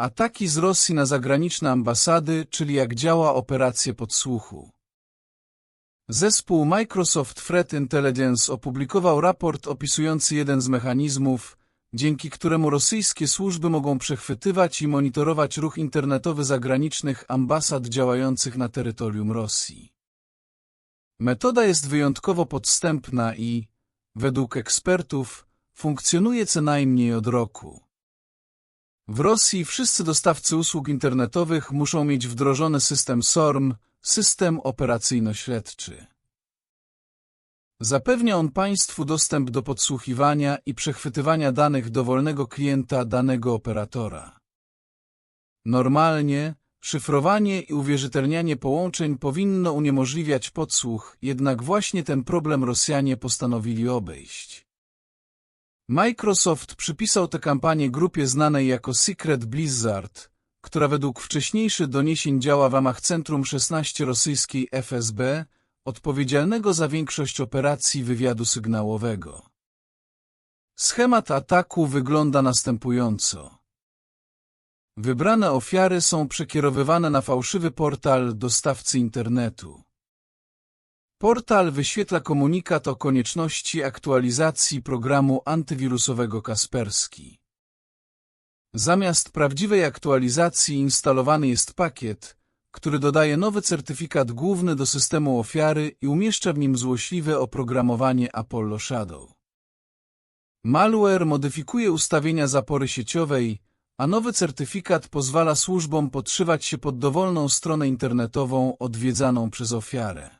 Ataki z Rosji na zagraniczne ambasady, czyli jak działa operacja podsłuchu. Zespół Microsoft Threat Intelligence opublikował raport opisujący jeden z mechanizmów, dzięki któremu rosyjskie służby mogą przechwytywać i monitorować ruch internetowy zagranicznych ambasad działających na terytorium Rosji. Metoda jest wyjątkowo podstępna i, według ekspertów, funkcjonuje co najmniej od roku. W Rosji wszyscy dostawcy usług internetowych muszą mieć wdrożony system SORM, system operacyjno-śledczy. Zapewnia on państwu dostęp do podsłuchiwania i przechwytywania danych dowolnego klienta danego operatora. Normalnie szyfrowanie i uwierzytelnianie połączeń powinno uniemożliwiać podsłuch, jednak właśnie ten problem Rosjanie postanowili obejść. Microsoft przypisał tę kampanię grupie znanej jako Secret Blizzard, która według wcześniejszych doniesień działa w ramach Centrum 16 rosyjskiej FSB, odpowiedzialnego za większość operacji wywiadu sygnałowego. Schemat ataku wygląda następująco. Wybrane ofiary są przekierowywane na fałszywy portal dostawcy internetu. Portal wyświetla komunikat o konieczności aktualizacji programu antywirusowego Kasperski. Zamiast prawdziwej aktualizacji instalowany jest pakiet, który dodaje nowy certyfikat główny do systemu ofiary i umieszcza w nim złośliwe oprogramowanie Apollo Shadow. Malware modyfikuje ustawienia zapory sieciowej, a nowy certyfikat pozwala służbom podszywać się pod dowolną stronę internetową odwiedzaną przez ofiarę.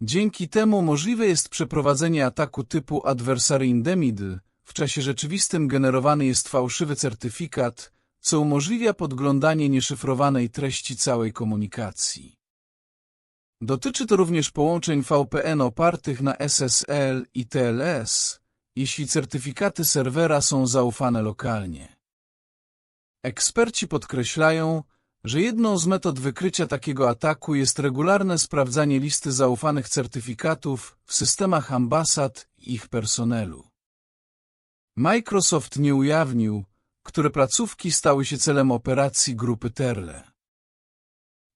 Dzięki temu możliwe jest przeprowadzenie ataku typu Adversary Indemnity, w czasie rzeczywistym generowany jest fałszywy certyfikat, co umożliwia podglądanie nieszyfrowanej treści całej komunikacji. Dotyczy to również połączeń VPN opartych na SSL i TLS, jeśli certyfikaty serwera są zaufane lokalnie. Eksperci podkreślają, że jedną z metod wykrycia takiego ataku jest regularne sprawdzanie listy zaufanych certyfikatów w systemach ambasad i ich personelu. Microsoft nie ujawnił, które placówki stały się celem operacji grupy Terle.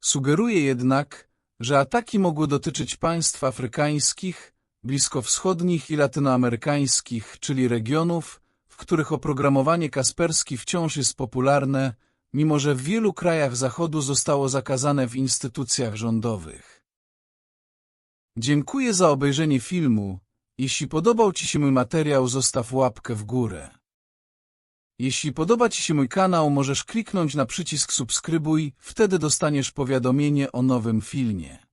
Sugeruje jednak, że ataki mogły dotyczyć państw afrykańskich, bliskowschodnich i latynoamerykańskich, czyli regionów, w których oprogramowanie kasperski wciąż jest popularne, mimo że w wielu krajach Zachodu zostało zakazane w instytucjach rządowych. Dziękuję za obejrzenie filmu. Jeśli podobał Ci się mój materiał, zostaw łapkę w górę. Jeśli podoba Ci się mój kanał, możesz kliknąć na przycisk subskrybuj, wtedy dostaniesz powiadomienie o nowym filmie.